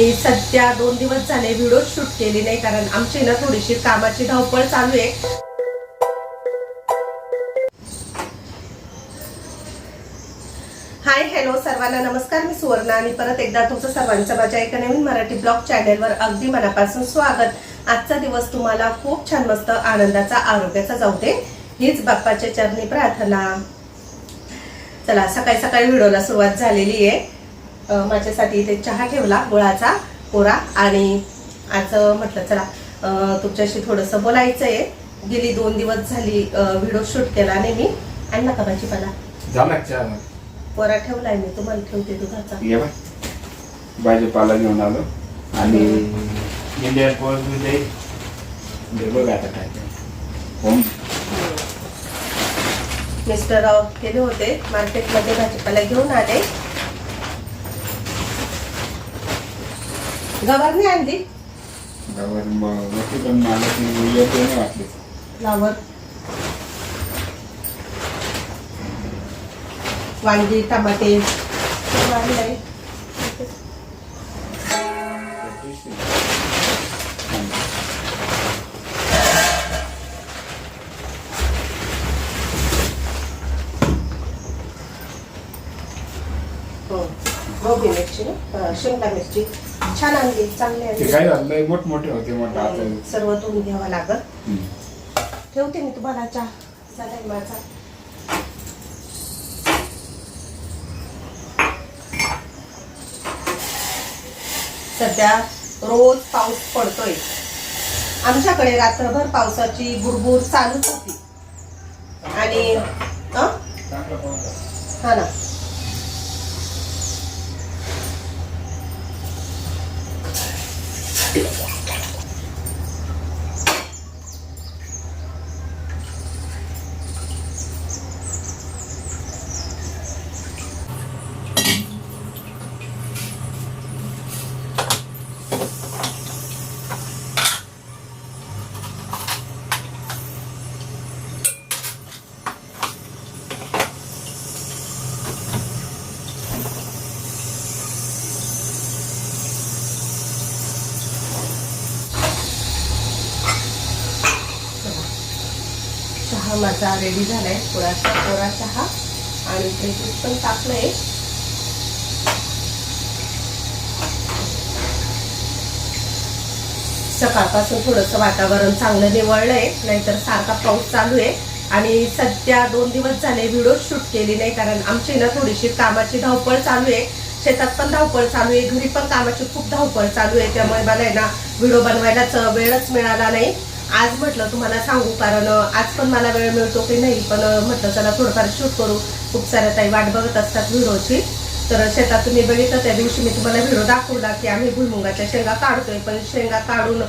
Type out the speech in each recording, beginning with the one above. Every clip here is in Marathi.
आणि सध्या दोन दिवस झाले व्हिडिओ शूट केली नाही कारण आमची ना थोडीशी कामाची धावपळ चालू आहे. हाय हॅलो सर्वांना नमस्कार मी सुवर्णा आणि परत एकदा तुमचं सर्वांचं माझ्या एका नवीन मराठी ब्लॉग चॅनलवर अगदी मनापासून स्वागत. आजचा दिवस तुम्हाला खूप छान मस्त आनंदाचा आरोग्याचा जाऊ दे. हीच बाप्पाच्या चरणी प्रार्थना. चला सकाळी सकाळी व्हिडिओला सुरुवात झालेली आहे. माझ्यासाठी इथे चहा ठेवला गुळाचा कोरा आणि आज म्हटलं चला तुमच्याशी थोडंसं बोलायचं आहे गेली दोन दिवस झाली व्हिडिओ शूट केला नाही मी. आणला का भाजीपाला कोरा ठेवलाय मी तुम्हाला ठेवते दुधाचा. भाजीपाला घेऊन आलो. आणि इंडियन पोस्टमध्ये बघ आता काय ते. होम मिस्टर राव गेले होते. मार्केटमध्ये भाजीपाला घेऊन आले. गवारणी आणली गावात मग वरती पण मला ती येते नाही वाटली फ्लावर वांगी टमाटे आणलंय. हो. गोबी मिरची शिमला मिरची छान आणली चांगली ते आणली. काय झालं? लय मोठमोठे होते म्हटलं आता. सर्व धुवून घ्यावं लागत हम्म. ठेवते मी तुम्हाला चहा. चालेल माझा. सध्या रोज पाऊस पडतोय. आमच्याकडे रात्रभर पावसाची बुरबुर चालूच होती. आणि अं? चांगला. हा ना चहा माझा रेडी झालाय. थोडासा कोरा चहा आणि इथे पण टाकलंय. सकाळपासून थोडंसं वातावरण चांगलं निवळलंय नाहीतर सारखा पाऊस चालू आहे आणि सध्या दोन दिवस झाले व्हिडिओ शूट केली नाही कारण आमची ना थोडीशी कामाची धावपळ चालू आहे शेतात पण धावपळ चालू आहे घरी पण कामाची खूप धावपळ चालू आहे त्यामुळे मला आहे ना व्हिडिओ बनवायलाच वेळच मिळाला नाही. आज म्हटलं तुम्हाला सांगू कारण आज पण मला वेळ मिळतो की नाही पण म्हटलं चला थोडंफार शूट करू. खूप साऱ्या ताई वाट बघत असतात व्हिडिओची. तर शेतात तुम्ही बघितलं त्या दिवशी मी तुम्हाला व्हिडिओ दाखवला की आम्ही भुईमुगाच्या शेंगा काढतोय. पण शेंगा काढून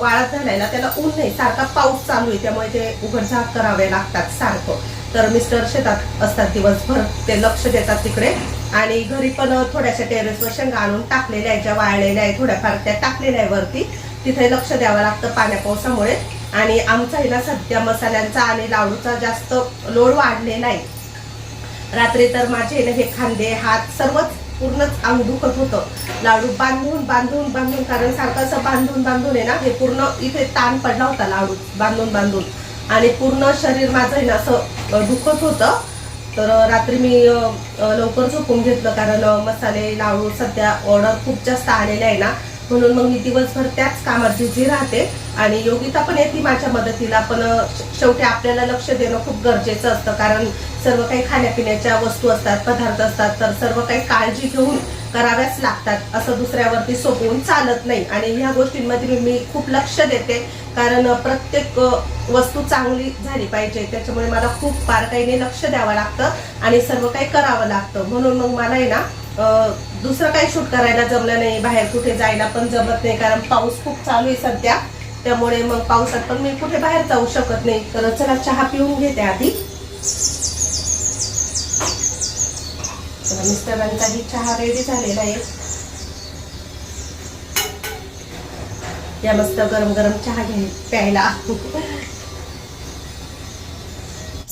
वाळत घालायला त्याला ऊन नाही सारखा पाऊस चालू आहे. त्यामुळे ते उघडझाप करावे लागतात सारखं. तर मिस्टर शेतात असतात दिवसभर ते लक्ष देतात तिकडे. आणि घरी पण थोड्याशा टेरेसवर शेंगा आणून टाकलेल्या आहेत ज्या वाळलेल्या आहेत थोड्याफार त्या टाकलेल्या आहे वरती. तिथे लक्ष द्यावं लागतं पाण्या पावसामुळे. आणि आमचा आहे ना सध्या मसाल्यांचा आणि लाडूचा जास्त लोड वाढलेला आहे रात्री तर माझे ना हे खांदे हात सर्वच पूर्णच अंग दुखत होतं. लाडू बांधून बांधून बांधून कारण सारखं असं बांधून बांधून आहे ना हे पूर्ण इथे ताण पडला होता लाडू बांधून बांधून. आणि पूर्ण शरीर माझं आहे ना असं दुखत होतं. तर रात्री मी लवकर झोपून घेतलं कारण मसाले लाडू सध्या ऑर्डर खूप जास्त आलेले आहे ना. म्हणून मग मी दिवसभर त्याच कामात बिझी राहते. आणि योगिता पण येते माझ्या मदतीला पण शेवटी आपल्याला लक्ष देणं खूप गरजेचं असतं. कारण सर्व काही खाण्यापिण्याच्या वस्तू असतात पदार्थ असतात तर सर्व काही काळजी घेऊन कराव्याच लागतात. असं दुसऱ्यावरती सोपवून चालत नाही. आणि ह्या गोष्टींमध्ये मी- खूप लक्ष देते. कारण प्रत्येक वस्तू चांगली झाली पाहिजे. त्याच्यामुळे मला खूप बारकाईने लक्ष द्यावं लागतं आणि सर्व काही करावं लागतं. म्हणून मग मला आहे ना दुसरं काही शूट करायला जमलं नाही बाहेर कुठे जायला पण जमत नाही कारण पाऊस खूप चालू आहे सध्या. त्यामुळे मग पावसात पण मी कुठे बाहेर जाऊ शकत नाही. तर चला चहा पिऊन घेते आधी. मिस्टरांचाही चहा रेडी झालेला आहे. या मस्त गरम गरम चहा घ्याय प्यायला.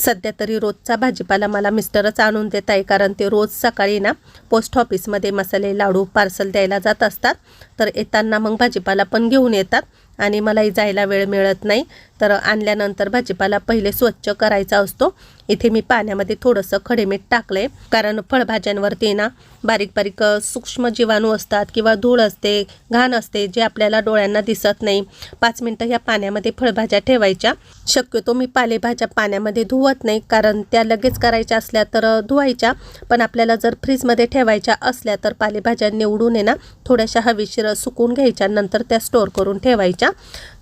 सध्या तरी रोजचा भाजीपाला मला मिस्टरच आणून देत आहे कारण ते रोज सकाळी ना पोस्ट ऑफिसमध्ये मसाले लाडू पार्सल द्यायला जात असतात. तर येताना मग भाजीपाला पण घेऊन येतात आणि मलाही जायला वेळ मिळत नाही. तर आणल्यानंतर भाजीपाला पहिले स्वच्छ करायचा असतो. इथे मी पाण्यामध्ये थोडंसं खडेमीठ टाकलं आहे कारण फळभाज्यांवरती ना बारीक बारीक सूक्ष्म जीवाणू असतात किंवा धूळ असते घाण असते जे आपल्याला डोळ्यांना दिसत नाही. पाच मिनटं ह्या पाण्यामध्ये फळभाज्या ठेवायच्या. शक्यतो मी पालेभाज्या पाण्यामध्ये धुवत नाही कारण त्या लगेच करायच्या असल्या तर धुवायच्या. पण आपल्याला जर फ्रीजमध्ये ठेवायच्या असल्या तर पालेभाज्या निवडून आहे ना थोड्याशा हवेशीर सुकून घ्यायच्या. नंतर त्या स्टोअर करून ठेवायच्या.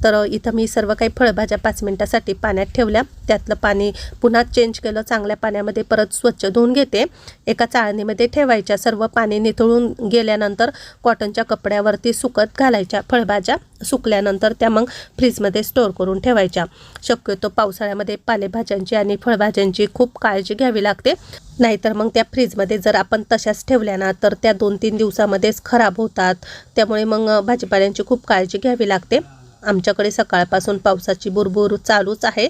तर इथं मी सर्व काही फळभाज्या पाच मिनटासाठी पाण्यात ठेवल्या. त्यातलं पाणी पुन्हा चेंज केलं चांगल्या पाण्यामध्ये परत स्वच्छ धुवून घेते. एका चाळणीमध्ये ठेवायच्या सर्व पाणी निथळून गेल्यानंतर कॉटनच्या कपड्यावरती सुकत घालायच्या फळभाज्या सुकल्यानंतर त्या मग फ्रीजमध्ये स्टोअर करून ठेवायच्या. शक्यतो पावसाळ्यामध्ये पालेभाज्यांची आणि फळभाज्यांची खूप काळजी घ्यावी लागते. नाहीतर मग त्या फ्रीजमध्ये जर आपण तशाच ठेवल्या ना तर त्या दोन तीन दिवसामध्येच खराब होतात. त्यामुळे मग भाजीपाल्यांची खूप काळजी घ्यावी लागते. आमच्याकडे सकाळपासून पावसाची बुरबुर चालूच आहे.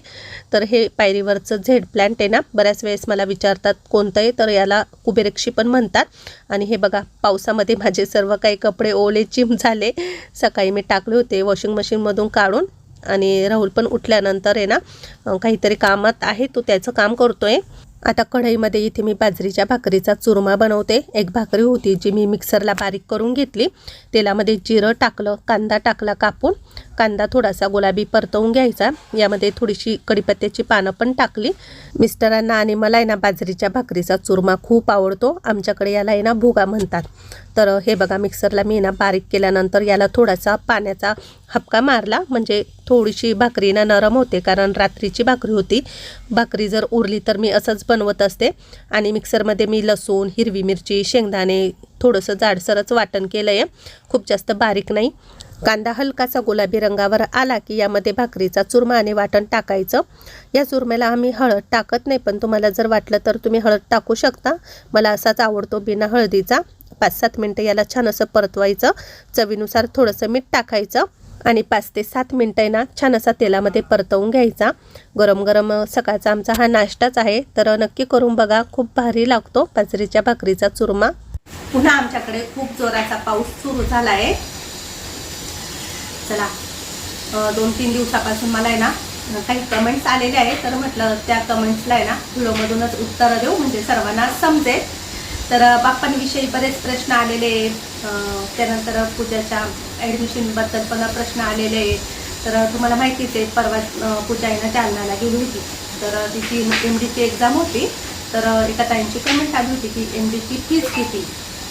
तर हे पायरीवरचं झेड प्लॅन्ट आहे ना बऱ्याच वेळेस मला विचारतात कोणतं आहे तर याला कुबेरेक्षी पण म्हणतात. आणि हे बघा पावसामध्ये माझे सर्व काही कपडे ओले चिम झाले. सकाळी मी टाकले होते वॉशिंग मशीनमधून काढून. आणि राहुल पण उठल्यानंतर आहे ना काहीतरी कामात आहे तो त्याचं काम करतो आहे आता कढईमध्ये इथे मी बाजरीच्या भाकरीचा चुरमा बनवते. एक भाकरी होती जी मी मिक्सरला बारीक करून घेतली. तेलामध्ये जिरं टाकलं कांदा टाकला कापून. कांदा थोडासा गुलाबी परतवून घ्यायचा. यामध्ये थोडीशी कढीपत्त्याची पानं पण टाकली. मिस्टरांना आणि मला आहे ना बाजरीच्या भाकरीचा चुरमा खूप आवडतो. आमच्याकडे याला आहे ना भुगा म्हणतात. तर हे बघा मिक्सरला मी ना बारीक केल्यानंतर याला थोडासा पाण्याचा हपका मारला. म्हणजे थोडीशी भाकरी ना नरम होते कारण रात्रीची भाकरी होती. भाकरी जर उरली तर मी असंच बनवत असते. आणि मिक्सरमध्ये मी लसूण हिरवी मिरची शेंगदाणे थोडंसं जाडसरच वाटण केलं आहे खूप जास्त बारीक नाही. कांदा हलकासा गुलाबी रंगावर आला की यामध्ये भाकरीचा चुरमा आणि वाटण टाकायचं. या चुरम्याला आम्ही हळद टाकत नाही पण तुम्हाला जर वाटलं तर तुम्ही हळद टाकू शकता. मला असाच आवडतो बिना हळदीचा. पाच सात मिनटं याला छान असं परतवायचं. चवीनुसार थोडंसं मीठ टाकायचं आणि पाच ते सात मिनटं आहे ना छान असा तेलामध्ये परतवून घ्यायचा. गरम गरम सकाळचा आमचा हा नाश्ताच आहे. तर नक्की करून बघा खूप भारी लागतो बाजरीच्या भाकरीचा चुरमा. पुन्हा आमच्याकडे खूप जोराचा पाऊस सुरू झाला आहे चला दोन तीन दिवसापासून मला आहे ना काही कमेंट्स आलेले आहे तर म्हटलं त्या कमेंट्सला आहे ना व्हिडिओमधूनच उत्तरं देऊ. म्हणजे सर्वांना समजेल. तर बाप्पांविषयी बरेच प्रश्न आलेले आहेत. त्यानंतर पूजाच्या ॲडमिशनबद्दल पण प्रश्न आलेले आहेत. तर तुम्हाला माहितीच आहे परवा पूजा आहे ना गेली होती. तर तिची एम डीची एक्झाम होती. तर एका ताईंची कमेंट आली होती की एम डीची फीज किती?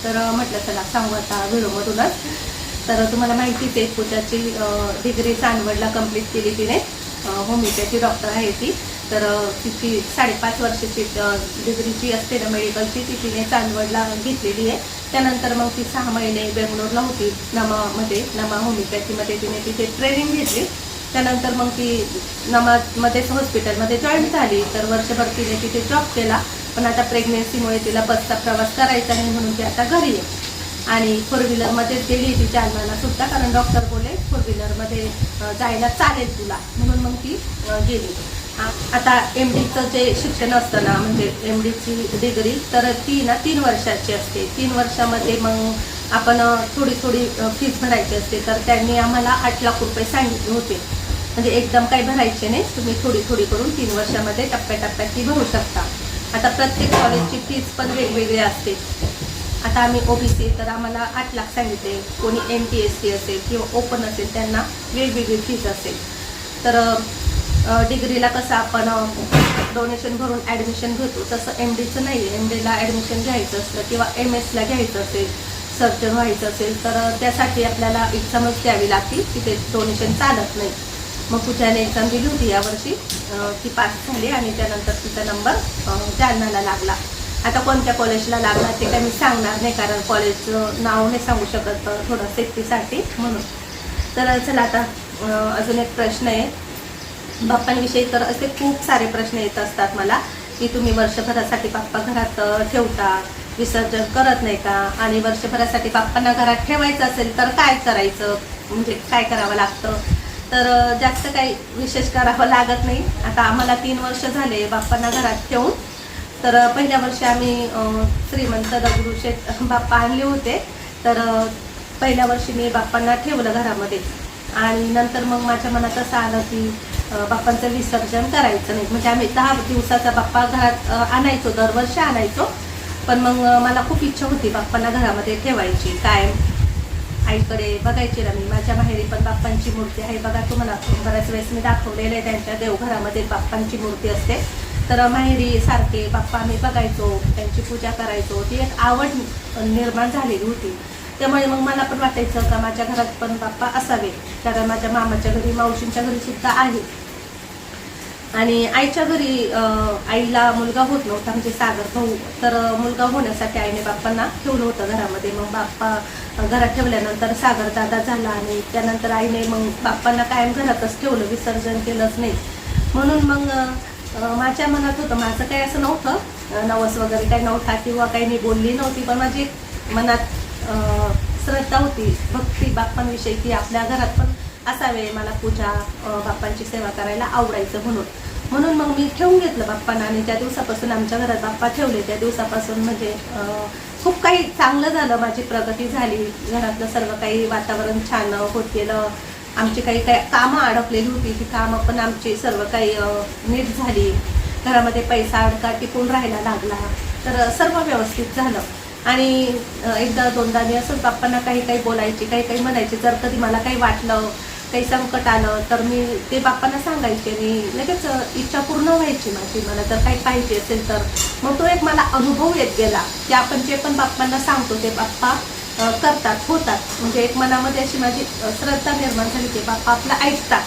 तर म्हटलं चला सांगू आता व्हिडिओमधूनच. तर तुम्हाला माहितीच आहे पूजाची डिग्री चांदवडला कंप्लीट केली तिने. होमिओपॅथी डॉक्टर आहे ती. तर तिची साडेपाच वर्षाची डिग्रीची असते ना मेडिकलची ती तिने चांदवडला घेतलेली आहे. त्यानंतर मग ती सहा महिने बेंगलोरला होती नमामध्ये नमा होमिओपॅथीमध्ये तिने तिथे ट्रेनिंग घेतली. त्यानंतर मग ती नमामध्येच हॉस्पिटलमध्ये जॉईन झाली. तर वर्षभर तिने तिथे जॉब केला. पण आता प्रेग्नेन्सीमुळे तिला बसचा प्रवास करायचा नाही म्हणून ती आता घरी आहे. आणि फोर व्हीलरमध्येच गेली ती जालन्याला सुद्धा. कारण डॉक्टर बोले फोर व्हीलरमध्ये जायला चालेल तुला. म्हणून मग ती गेली. आता एम डीचं जे शिक्षण असतं ना म्हणजे एम डीची डिग्री तर ती ना तीन वर्षाची असते. तीन वर्षामध्ये मग आपण थोडी थोडी फीस भरायची असते. तर त्यांनी आम्हाला आठ लाख रुपये सांगितले होते. म्हणजे एकदम काही भरायचे नाही. तुम्ही थोडी थोडी करून तीन वर्षामध्ये टप्प्याटप्प्यात ती भरू शकता. आता प्रत्येक कॉलेजची फीस पण वेगवेगळी असते. आता आम्ही ओबीसी तर आम्हाला आठ लाख सांगितले. कोणी एम टी एस सी असेल किंवा ओपन असेल त्यांना वेगवेगळी फीज असेल. तर डिग्रीला कसं आपण डोनेशन भरून ॲडमिशन घेतो तसं एम डीचं नाही आहे एम डीला ॲडमिशन घ्यायचं असलं किंवा एम एसला घ्यायचं असेल सर्जन व्हायचं असेल तर त्यासाठी आपल्याला एक्झामच द्यावी लागते तिथे डोनेशन चालत नाही. मग पूजाने एक्झाम दिली होती यावर्षी. ती पास झाली आणि त्यानंतर तिचा नंबर जालनाला लागला. आता कोणत्या कॉलेजला लागणार ते काही मी सांगणार नाही कारण कॉलेजचं नाव नाही सांगू शकत थोडं सेफ्टीसाठी म्हणून. तर चला आता अजून एक प्रश्न आहे. बाप्पांविषयी तर असे खूप सारे प्रश्न येत असतात मला की तुम्ही वर्षभरासाठी बाप्पा घरात ठेवता विसर्जन करत नाही का? आणि वर्षभरासाठी बाप्पांना घरात ठेवायचं असेल तर काय करायचं? म्हणजे काय करावं लागतं? तर जास्त काही विशेष करावं लागत नाही. आता आम्हाला तीन वर्ष झाले बाप्पांना घरात ठेवून. तर पहिल्या वर्षी आम्ही श्रीमंत दगडूशेठ बाप्पा आणले होते. तर पहिल्या वर्षी मी बाप्पांना ठेवलं घरामध्ये. आणि नंतर मग माझ्या मनात असं आलं की बाप्पांचं विसर्जन करायचं नाही. म्हणजे आम्ही दहा दिवसाचा बाप्पा घरात आणायचो दरवर्षी आणायचो. पण मग मला खूप इच्छा होती बाप्पांना घरामध्ये ठेवायची काय आईकडे बघायची ना मी माझ्या माहेरी पण बाप्पांची मूर्ती आहे. बघा तुम्हाला बऱ्याच वेळेस मी दाखवलेलं आहे त्यांच्या देवघरामध्ये बाप्पांची मूर्ती असते. तर माहेरी सारखे बाप्पा आम्ही बघायचो त्यांची पूजा करायचो. ती एक आवड निर्माण झालेली होती. त्यामुळे मग मला पण वाटायचं का माझ्या घरात पण बाप्पा असावे. कारण माझ्या मामाच्या घरी मावशींच्या घरी सुद्धा आहे. आणि आईच्या घरी आईला मुलगा होत नव्हता म्हणजे सागर भाऊ. तर मुलगा होण्यासाठी आईने बाप्पांना ठेवलं होतं घरामध्ये. मग बाप्पा घरात ठेवल्यानंतर सागर दादा झाला आणि त्यानंतर आईने मग बाप्पांना कायम घरातच ठेवलं विसर्जन केलंच नाही. म्हणून मग माझ्या मनात होतं माझं काही असं नव्हतं. नवस वगैरे काही नव्हता किंवा काही मी बोलली नव्हती पण माझी मनात श्रद्धा होती भक्ती बाप्पांविषयी की आपल्या घरात पण असावे मला पूजा बाप्पांची सेवा करायला आवडायचं म्हणून. म्हणून मग मी ठेवून घेतलं बाप्पांना आणि त्या दिवसापासून आमच्या घरात बाप्पा ठेवले. त्या दिवसापासून म्हणजे खूप काही चांगलं झालं. माझी प्रगती झाली. घरातलं सर्व काही वातावरण छान होत गेलं. आमची काही काही कामं अडकलेली होती. ती कामं पण आमची सर्व काही नीट झाली. घरामध्ये पैसा अडका टिकून राहायला लागला. तर सर्व व्यवस्थित झालं. आणि एकदा दोनदा मी असंच बाप्पांना काही काही बोलायची काही काही म्हणायची. जर कधी मला काही वाटलं काही संकट आलं तर मी ते बाप्पांना सांगायचे आणि लगेच इच्छा पूर्ण व्हायची माझी. मला जर काही पाहिजे असेल तर. मग तो एक मला अनुभव येत गेला की आपण जे पण बाप्पांना सांगतो ते बाप्पा करतात होतात. म्हणजे एक मनामध्ये अशी माझी श्रद्धा निर्माण झाली की बाप्पा आपलं ऐकतात.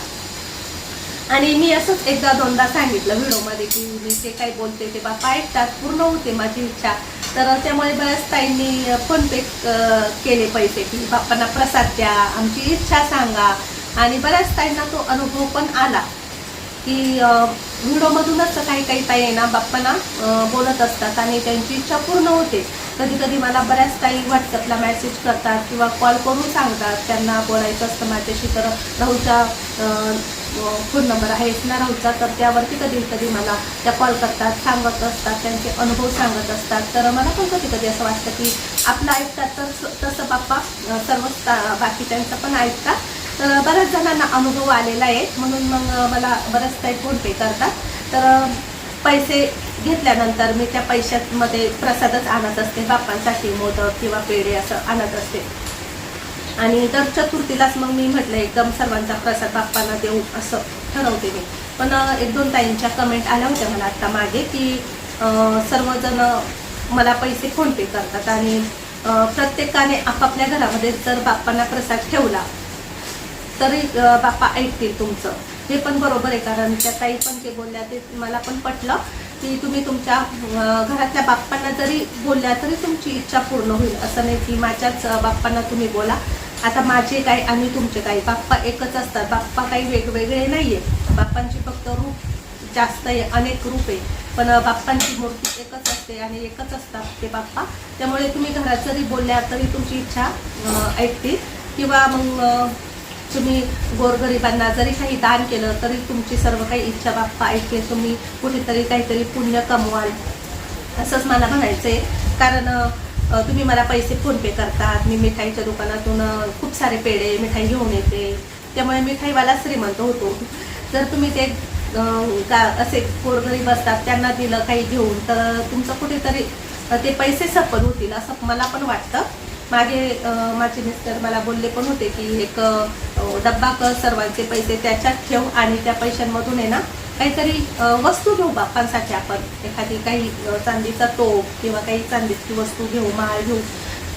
आणि मी असंच एकदा दोनदा सांगितलं व्हिडिओमध्ये की मी जे काही बोलते ते बाप्पा ऐकतात पूर्ण होते माझी इच्छा. तर त्यामुळे बऱ्याच ताईंनी फोनपे केले पैसे की बाप्पांना प्रसाद द्या आमची इच्छा सांगा. आणि बऱ्याच ताईंना तो अनुभव पण आला की व्हिडिओमधूनच काही काही ताई आहे ना बाप्पांना बोलत असतात आणि त्यांची इच्छा पूर्ण होते. कधी कधी मला बऱ्याच ताई व्हॉट्सअपला मेसेज करतात किंवा कॉल करून सांगतात त्यांना बोलायचं असतं माझ्याशी तर राहूचा फोन नंबर आहे ना राहूचा तर त्यावरती कधी कधी मला त्या कॉल करतात सांगत असतात त्यांचे अनुभव सांगत असतात. तर मला पण कधी कधी असं वाटतं की आपलं ऐकतात तर तसं बाप्पा सर्व बाकी त्यांचं पण ऐकतात. तर बऱ्याच जणांना अनुभव आलेला आहे. म्हणून मग मला बऱ्याच काही फोनपे करतात. तर पैसे घेतल्यानंतर मी त्या पैशामध्ये प्रसादच आणत असते. बाप्पांसाठी मोदक किंवा पेढे असं आणत असते. आणि दर चतुर्थीलाच मग मी म्हटलं एकदम सर्वांचा प्रसाद बाप्पांना देऊ असं ठरवते मी. पण एक दोन ताईंच्या कमेंट आल्या होत्या मला आत्ता मागे की सर्वजण मला पैसे फोनपे करतात. आणि प्रत्येकाने आपापल्या घरामध्ये जर बाप्पांना प्रसाद ठेवला तरी बाप्पा ऐकतील तुमचं. हे पण बरोबर आहे कारण त्या ताई पण जे बोलल्या ते मला पण पटलं की तुम्ही तुमच्या घरातल्या बाप्पांना जरी बोलल्या तरी तुमची इच्छा पूर्ण होईल. असं नाही की माझ्याच बाप्पांना तुम्ही बोला. आता माझे काय आणि तुमचे काय? बाप्पा एकच असतात. बाप्पा काही वेगवेगळे नाही आहे बाप्पांची फक्त रूप जास्त आहे अनेक रूप आहे. पण बाप्पांची मूर्ती एकच असते आणि एकच असतात ते बाप्पा. त्यामुळे तुम्ही घरात जरी बोलल्या तरी तुमची इच्छा ऐकते ऐकतील. किंवा मग तुम्ही गोरगरिबांना जरी काही दान केलं तरी तुमची सर्व काही इच्छा बाप्पा ऐकले तुम्ही कुठेतरी काहीतरी पुण्य कमवाल. असंच मला म्हणायचं आहे कारण तुम्ही मला पैसे फोनपे करतात. मी मिठाईच्या दुकानातून खूप सारे पेढे मिठाई घेऊन येते. त्यामुळे मिठाईवाला श्रीमंत होतो. जर तुम्ही ते का असे गोरगरीब असतात त्यांना दिलं काही घेऊन तर तुमचं कुठेतरी ते पैसे सफल होतील असं मला पण वाटतं. मागे माझे मिस्टर मला बोलले पण होते की एक डब्बा कर सर्वांचे पैसे त्याच्यात ठेव आणि त्या पैशांमधून आहे ना काहीतरी वस्तू घेऊ बाप्पांसाठी आपण. एखादी काही चांदीचा तोप किंवा काही चांदीची वस्तू घेऊ माळ घेऊ.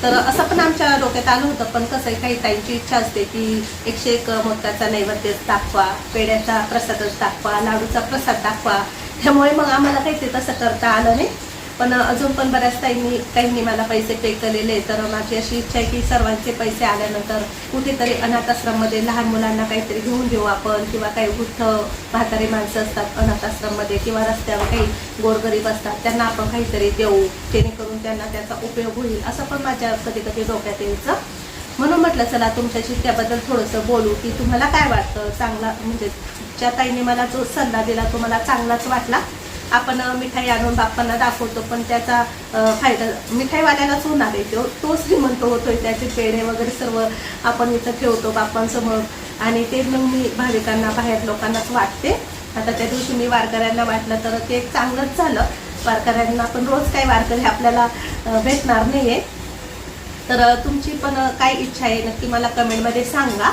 तर असं पण आमच्या डोक्यात आलं होतं पण कसं आहे काही ताईंची इच्छा असते की एकशे एक मोत्याचा नैवेद्य दाखवा पेड्याचा प्रसादच दाखवा लाडूचा प्रसाद दाखवा. त्यामुळे मग आम्हाला काही ते तसं करता आलं नाही. पण अजून पण बऱ्याच ताईंनी काहींनी मला पैसे पे केलेले तर माझी अशी इच्छा आहे की सर्वांचे पैसे आल्यानंतर कुठेतरी अनाथ आश्रममध्ये लहान मुलांना काहीतरी घेऊन देऊ आपण किंवा काही वृद्ध म्हातारी माणसं असतात अनाथ आश्रममध्ये किंवा रस्त्यावर काही गोरगरीब असतात त्यांना आपण काहीतरी देऊ जेणेकरून त्यांना त्याचा उपयोग होईल असं पण माझ्या कधी कधी डोक्यात यायचं. म्हणून म्हटलं चला तुमच्याशी त्याबद्दल थोडंसं बोलू की तुम्हाला काय वाटतं? चांगला म्हणजे ज्या ताईने मला जो सल्ला दिला तो मला चांगलाच वाटला. आपण मिठाई आणून बाप्पांना दाखवतो पण त्याचा फायदा मिठाईवाल्यालाच होणार आहे तो तो श्रीमंत होतोय त्याचे पेढे वगैरे सर्व आपण इथं ठेवतो बाप्पांसमोर. आणि ते मग मी भाविकांना बाहेर लोकांनाच वाटते. आता त्या दिवशी मी वारकऱ्यांना वाटलं तर ते एक चांगलंच झालं. वारकऱ्यांना पण रोज काही वारकरी आपल्याला भेटणार नाही आहे तर तुमची पण काय इच्छा आहे नक्की मला कमेंटमध्ये सांगा.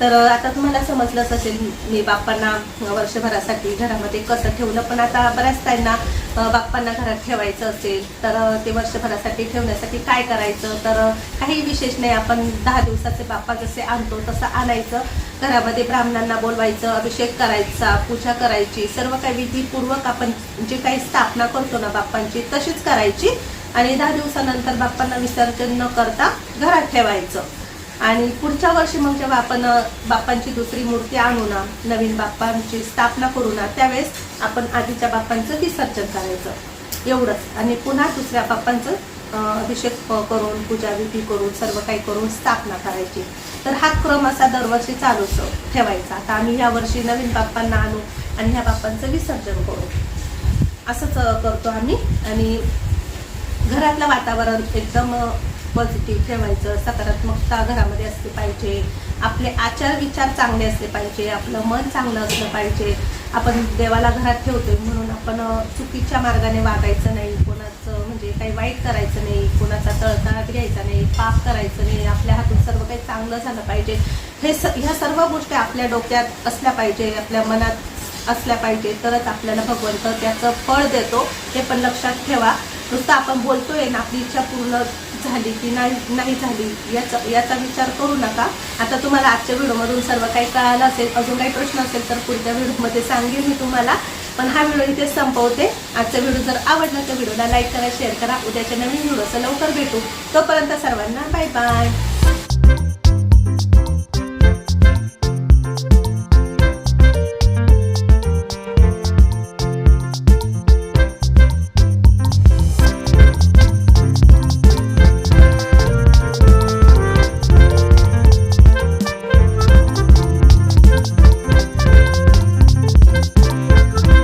तर आता तुम्हाला समजलंच असेल मी बाप्पांना वर्षभरासाठी घरामध्ये कसं ठेवलं पण आता बऱ्याच त्यांना बाप्पांना घरात ठेवायचं असेल तर ते वर्षभरासाठी ठेवण्यासाठी काय करायचं? तर काही विशेष नाही आपण दहा दिवसाचे बाप्पा जसे आणतो तसं आणायचं. घरामध्ये ब्राह्मणांना बोलवायचं अभिषेक करायचा पूजा करायची सर्व काही विधीपूर्वक आपण जे काही स्थापना करतो ना बाप्पांची तशीच करायची. आणि दहा दिवसानंतर बाप्पांना विसर्जन न करता घरात ठेवायचं. आणि पुढच्या वर्षी मग जेव्हा आपण बाप्पांची दुसरी मूर्ती आणू ना नवीन बाप्पांची स्थापना करू ना त्यावेळेस आपण आधीच्या बाप्पांचं विसर्जन करायचं. एवढंच. आणि पुन्हा दुसऱ्या बाप्पांचं अभिषेक करून पूजाविधी करून सर्व काही करून स्थापना करायची. तर हा क्रम असा दरवर्षी चालूच ठेवायचा. आता आम्ही ह्या वर्षी नवीन बाप्पांना आणू आणि ह्या बाप्पांचं विसर्जन करू. असंच करतो आम्ही. आणि घरातलं वातावरण एकदम पॉझिटिव्ह ठेवायचं सकारात्मकता घरामध्ये असली पाहिजे आपले आचार विचार चांगले असले पाहिजे आपलं मन चांगलं असलं पाहिजे आपण देवाला घरात ठेवतोय म्हणून आपण चुकीच्या मार्गाने वागायचं नाही कोणाचं म्हणजे काही वाईट करायचं नाही कोणाचा तळतळाट घ्यायचा नाही पाप करायचं नाही आपल्या हातून सर्व काही चांगलं झालं पाहिजे. हे स ह्या सर्व गोष्टी आपल्या डोक्यात असल्या पाहिजे आपल्या मनात असल्या पाहिजे तरच आपल्याला भगवंत त्याचं फळ देतो हे पण लक्षात ठेवा. नुसतं आपण बोलतोय ना आपली इच्छा पूर्ण झाली की नाही नाही झाली याचा याचा विचार करू नका. आता तुम्हाला आजच्या व्हिडिओमधून सर्व काही कळालं असेल अजून काही प्रश्न असेल तर पुढच्या व्हिडिओमध्ये सांगेन मी तुम्हाला. पण हा व्हिडिओ इथे संपवते. आजचा व्हिडिओ जर आवडला तर व्हिडिओला लाईक करा शेअर करा. उद्याच्या नवीन व्हिडिओचं लवकर भेटू. तोपर्यंत सर्वांना बाय बाय.